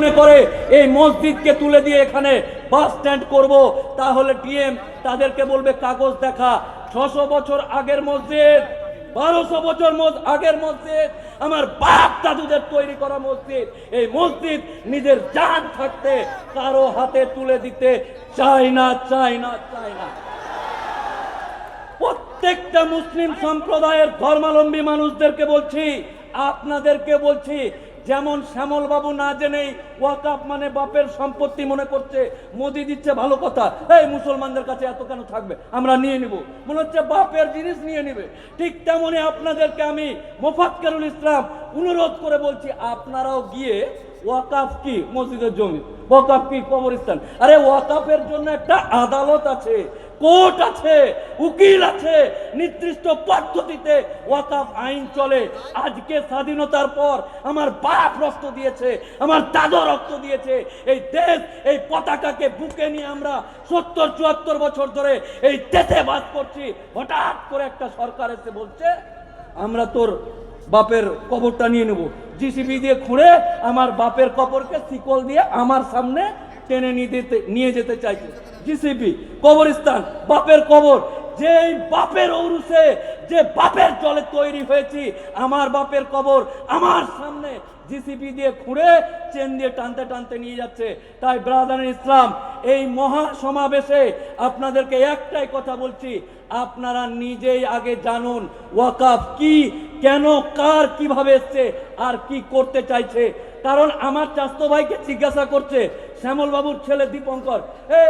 মনে করে এই মসজিদকে তুলে দিয়ে এখানে বাস স্ট্যান্ড করব, তাহলে টিএম তাদেরকে বলবে, কাগজ দেখা, ছশো বছর আগের মসজিদ, বারোশো বছর আগের মসজিদ, আমার বাপ দাদুদের তৈরি করা মসজিদ, এই মসজিদ নিজের জান থাকতে কারও হাতে তুলে দিতে চাই না চাই না, চায় না। প্রত্যেকটা মুসলিম সম্প্রদায়ের ধর্মাবলম্বী মানুষদেরকে বলছি, আপনাদেরকে বলছি যেমন শ্যামল বাবু না জেনেই ওয়াকাপ মানে বাপের সম্পত্তি মনে করছে। মোদি দিচ্ছে ভালো কথা। এই মুসলমানদের কাছে এত কেন থাকবে? আমরা নিয়ে নিব। মনে হচ্ছে বাপের জিনিস নিয়ে নিবে। ঠিক তেমনি আপনাদেরকে আমি মোফাত মোফাক্কারুল ইসলাম অনুরোধ করে বলছি, আপনারাও গিয়ে ওয়াকাফ কি? মসজিদের জমি। ওয়াকাফ কি? কবরস্থান। আরে ওয়াকাফের জন্য একটা আদালত আছে। কোর্ট আছে, উকিল আছে, নির্দিষ্ট পদ্ধতিতে ওয়াকাফ আইন চলে। আজকে স্বাধীনতার পর আমার বাপ রক্ত দিয়েছে, আমার দাদু রক্ত দিয়েছে। এই দেশ, এই পতাকাকে বুকে নিয়ে আমরা সত্তর, চুয়াত্তর বছর ধরে এই দেশে বাস করছি। হঠাৎ করে একটা সরকার এসে বলছে, আমরা তোর বাপের কবরটা নিয়ে নেব। জিসিবি দিয়ে খুঁড়ে আমার বাপের কবরকে শিকল দিয়ে আমার সামনে টেনে নিয়ে যেতে নিয়ে যেতে চাইছে। জিসিবি, কবরস্থান, বাপের কবর। যে বাপের ঔরুসে যে বাপের জলে তৈরি হয়েছি, আমার বাপের কবর আমার সামনে জিসিবি দিয়ে খুঁড়ে, চেন দিয়ে টানতে টানতে নিয়ে যাচ্ছে। তাই ব্রাদার ইসলাম, এই মহা সমাবেশে আপনাদেরকে একটাই কথা বলছি, আপনারা নিজেই আগে জানুন ওয়াকাফ কি, কেন, কার কীভাবে এসছে, আর কি করতে চাইছে। কারণ আমার চাস্তো ভাইকে জিজ্ঞাসা করছে শ্যামল বাবুর ছেলে দীপঙ্কর। এ,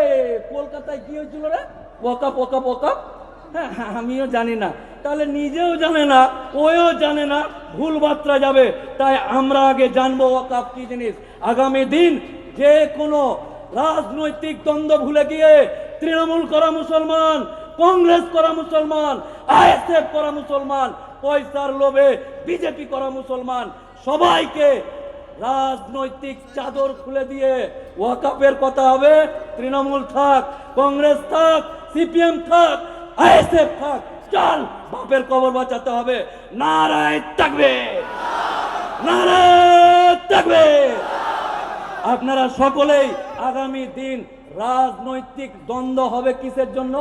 কলকাতায় কি হয়েছিল রে? ওয়াকাপ ওয়াকাপ ওয়াকাপ হ্যাঁ আমিও জানি না। তাহলে নিজেও জানে না ওও জানে না, ভুল বার্তা যাবে। তাই আমরা আগে জানব ওয়াকাফ কি জিনিস। আগামী দিন যে কোনো রাজনৈতিক দ্বন্দ্ব ভুলে গিয়ে তৃণমূল করা মুসলমান, কংগ্রেস করা মুসলমান, আইএসএফ করা মুসলমান, পয়সার লোভে বিজেপি করা মুসলমান, সবাইকে রাজনৈতিক চাদর খুলে দিয়ে ওয়াকাপের কথা হবে। তৃণমূল থাক, কংগ্রেস থাক, সিপিএম থাক, আইএসএফ থাক, চল বাপের কবর বাঁচাতে হবে। নারায় থাকবে নারায় থাকবে আপনারা সকলেই আগামী দিন রাজনৈতিক দ্বন্দ্ব হবে কিসের জন্য?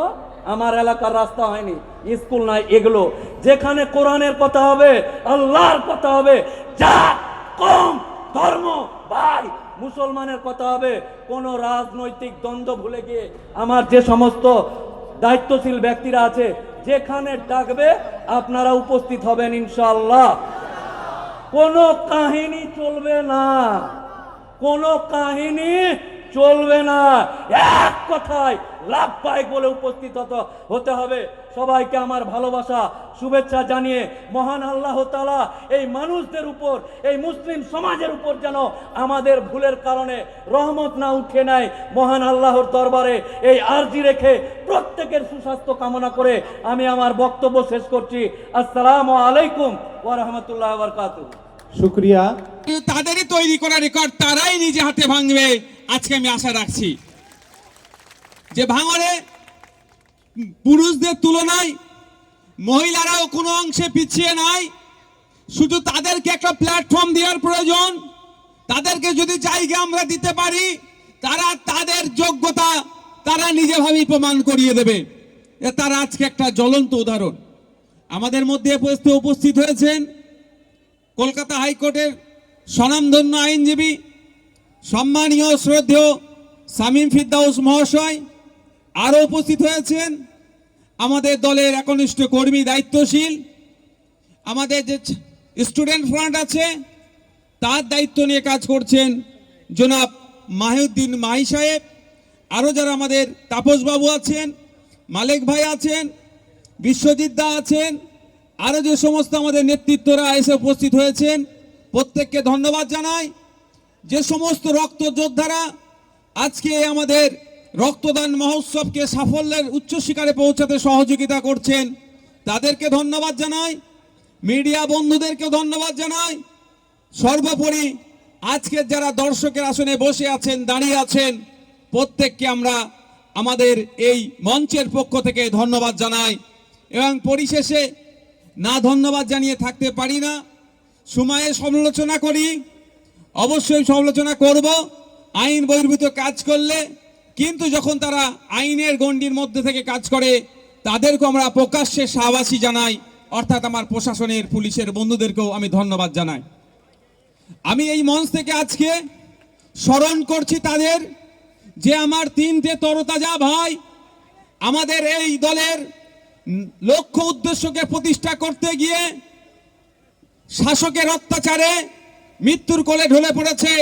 আমার এলাকার রাস্তা হয়নি, স্কুল নাই, এগুলো। যেখানে কোরআনের কথা হবে, আল্লাহর কথা হবে, যা কম ধর্ম? ভাই, মুসলমানের কথা হবে, কোন রাজনৈতিক দ্বন্দ্ব ভুলে গিয়ে আমার যে সমস্ত দায়িত্বশীল ব্যক্তিরা আছে, যেখানে ডাকবে, আপনারা উপস্থিত হবেন ইনশাল্লাহ কোনো কাহিনী চলবে না। কোনো কাহিনী চলবে না। এক কথায় লাভ পাই বলে উপস্থিত হতে হবে। সবাইকে আমার ভালোবাসা শুভেচ্ছা জানিয়ে মহান আল্লাহ তালা এই মানুষদের উপর এই মুসলিম সমাজের উপর যেন আমাদের ভুলের কারণে রহমত না উঠে নেয় মহান আল্লাহর দরবারে। এই আর্জি রেখে প্রত্যেকের সুস্বাস্থ্য কামনা করে আমি আমার বক্তব্য শেষ করছি। আসসালামু আলাইকুম ওয়া রাহমাতুল্লাহি ওয়া শুক্রিয়া। কিন্তু তাদেরই তৈরি করা রেকর্ড তারাই নিজে হাতে ভাঙবে। আজকে আমি আশা রাখছি। যে ভাঙরে পুরুষদের তুলনায় মহিলারাও কোনো অংশে পিছিয়ে নাই। শুধু তাদেরকে একটা প্ল্যাটফর্ম দেওয়ার প্রয়োজন। তাদেরকে যদি জায়গা আমরা দিতে পারি, তারা তাদের যোগ্যতা তারা নিজেভাবেই প্রমাণ করিয়ে দেবে। এ তারা আজকে একটা জ্বলন্ত উদাহরণ। আমাদের মধ্যে উপস্থিত হয়েছেন কলকাতা হাইকোর্টের স্বনামধন্য আইনজীবী, সম্মানীয়, শ্রদ্ধেয় সামিম ফিদ্দাউস মহাশয়। আরও উপস্থিত হয়েছেন আমাদের দলের একনিষ্ঠ কর্মী দায়িত্বশীল, আমাদের যে স্টুডেন্ট ফ্রন্ট আছে, তার দায়িত্ব নিয়ে কাজ করছেন জনাব মাহিউদ্দিন মাহি সাহেব। আরও যারা আমাদের তাপসবাবু আছেন, মালেক ভাই আছেন, বিশ্বজিৎ দা আছেন, আরও যে সমস্ত আমাদের নেতৃত্বরা এসে উপস্থিত হয়েছেন, প্রত্যেককে ধন্যবাদ জানাই। যে সমস্ত রক্ত যোদ্ধারা আজকে আমাদের রক্তদান মহোৎসবকে সাফল্যের উচ্চ শিকারে পৌঁছাতে সহযোগিতা করছেন। তাদেরকে ধন্যবাদ জানাই। মিডিয়া বন্ধুদেরকে ধন্যবাদ জানাই। সর্বোপরি আজকের যারা দর্শকের আসনে বসে আছেন, দাঁড়িয়ে আছেন, প্রত্যেককে আমরা আমাদের এই মঞ্চের পক্ষ থেকে ধন্যবাদ জানাই। এবং পরিশেষে না ধন্যবাদ জানিয়ে থাকতে পারি না। সময়ে সমালোচনা করি। অবশ্যই সমালোচনা করব। আইন বহির্ভূত কাজ করলে কিন্তু যখন তারা আইনের গণ্ডির মধ্যে থেকে কাজ করে তাদেরকে আমরা প্রকাশ্যে সাহবাসী জানাই, অর্থাৎ আমার প্রশাসনের, পুলিশের বন্ধুদেরকেও আমি ধন্যবাদ জানাই। আমি এই মঞ্চ থেকে আজকে স্মরণ করছি তাদের যে আমার তিনটে তরতাজা ভাই আমাদের এই দলের লক্ষ্য উদ্দেশ্যকে প্রতিষ্ঠা করতে গিয়ে শাসকের অত্যাচারে মৃত্যুর কোলে ঢলে পড়েছে,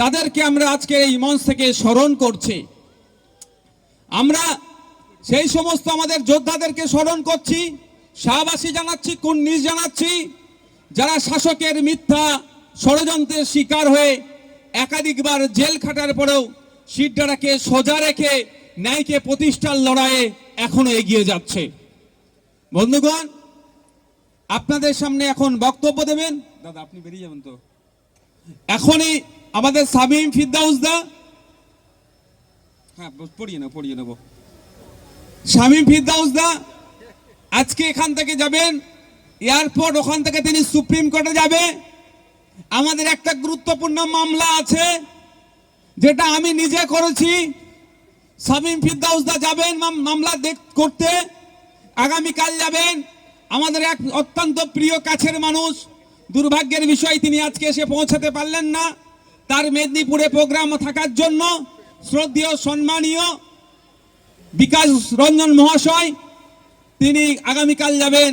তাদেরকে আমরা আজকে এই মঞ্চ থেকে স্মরণ করছি। আমরা সেই সমস্ত আমাদের যোদ্ধাদেরকে স্মরণ করছি শাহবাসী জানাচ্ছি কুন্নিস জানাচ্ছি যারা শাসকের মিথ্যা ষড়যন্ত্রের শিকার হয়ে একাধিকবার জেল খাটার পরেও সিদ্ধারাকে সোজা রেখে ন্যায়কে প্রতিষ্ঠার লড়াইয়ে এখনও এগিয়ে যাচ্ছে। বন্ধুগণ আপনাদের সামনে এখন বক্তব্য দেবেন। দাদা আপনি বেরিয়ে যাবেন তো। এখনই আমাদের সাবিম ফিরদাউস দা হ্যাঁ পড়িয়ে নেব পড়িয়ে নেব শামীম ফিরদাউস আজকে এখান থেকে যাবেন, এয়ারপোর্ট ওখান থেকে তিনি সুপ্রিম কোর্টে যাবে। আমাদের একটা গুরুত্বপূর্ণ মামলা আছে, যেটা আমি নিজে করেছি। শামীম ফিরদাউস দা যাবেন মামলা করতে, আগামীকাল যাবেন। আমাদের এক অত্যন্ত প্রিয় কাছের মানুষ, দুর্ভাগ্যের বিষয়, তিনি আজকে এসে পৌঁছাতে পারলেন না। তার মেদিনীপুরে প্রোগ্রাম থাকার জন্য শ্রদ্ধেয় সম্মানীয় বিকাশ রঞ্জন মহাশয়, তিনি আগামীকাল যাবেন।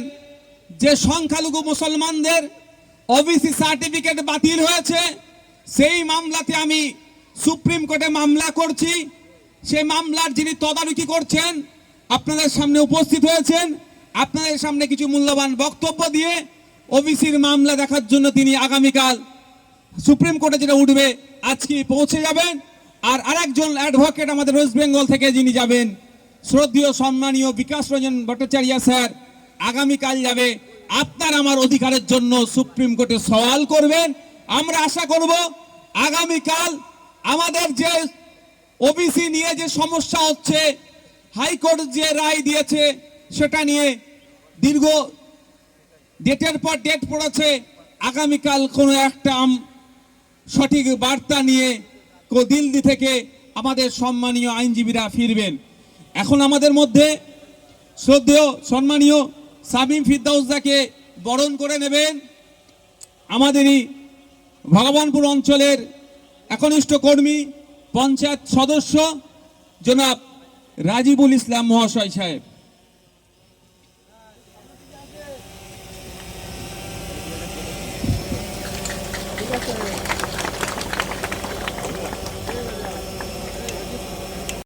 যে সংখ্যালঘু মুসলমানদের ওবিসি সার্টিফিকেট বাতিল হয়েছে, সেই মামলাতে আমি সুপ্রিম কোর্টে মামলা করছি। সেই মামলার যিনি তদারকি করছেন, আপনাদের সামনে উপস্থিত হয়েছেন। আপনাদের সামনে কিছু মূল্যবান বক্তব্য দিয়ে ওবিসির মামলা দেখার জন্য তিনি আগামীকাল সুপ্রিম কোর্টে যেটা উঠবে আজকে পৌঁছে যাবেন। আর আরেকজন অ্যাডভোকেট আমাদের ওয়েস্ট বেঙ্গল থেকে যিনি যাবেন, শ্রদ্ধেয়, সম্মানীয় বিকাশ রঞ্জন ভট্টাচার্য স্যার, আগামীকাল যাবে। আপনার আমার অধিকারের জন্য সুপ্রিম কোর্টে সওয়াল করবেন। আমরা আশা করব আগামীকাল আমাদের যে ওবিসি নিয়ে যে সমস্যা হচ্ছে, হাইকোর্ট যে রায় দিয়েছে, সেটা নিয়ে দীর্ঘ ডেটের পর ডেট পড়েছে। আগামীকাল কোনো একটা সঠিক বার্তা নিয়ে দিল্লি থেকে আমাদের সম্মানীয় আইনজীবীরা ফিরবেন। এখন আমাদের মধ্যে শ্রদ্ধেয়, সম্মানীয় সাবিম ফিরদাউসদাকে বরণ করে নেবেন। আমাদেরই ভগবানপুর অঞ্চলের একনিষ্ঠ কর্মী, পঞ্চায়েত সদস্য, জনাব রাজিবুল ইসলাম মহাশয় সাহেব।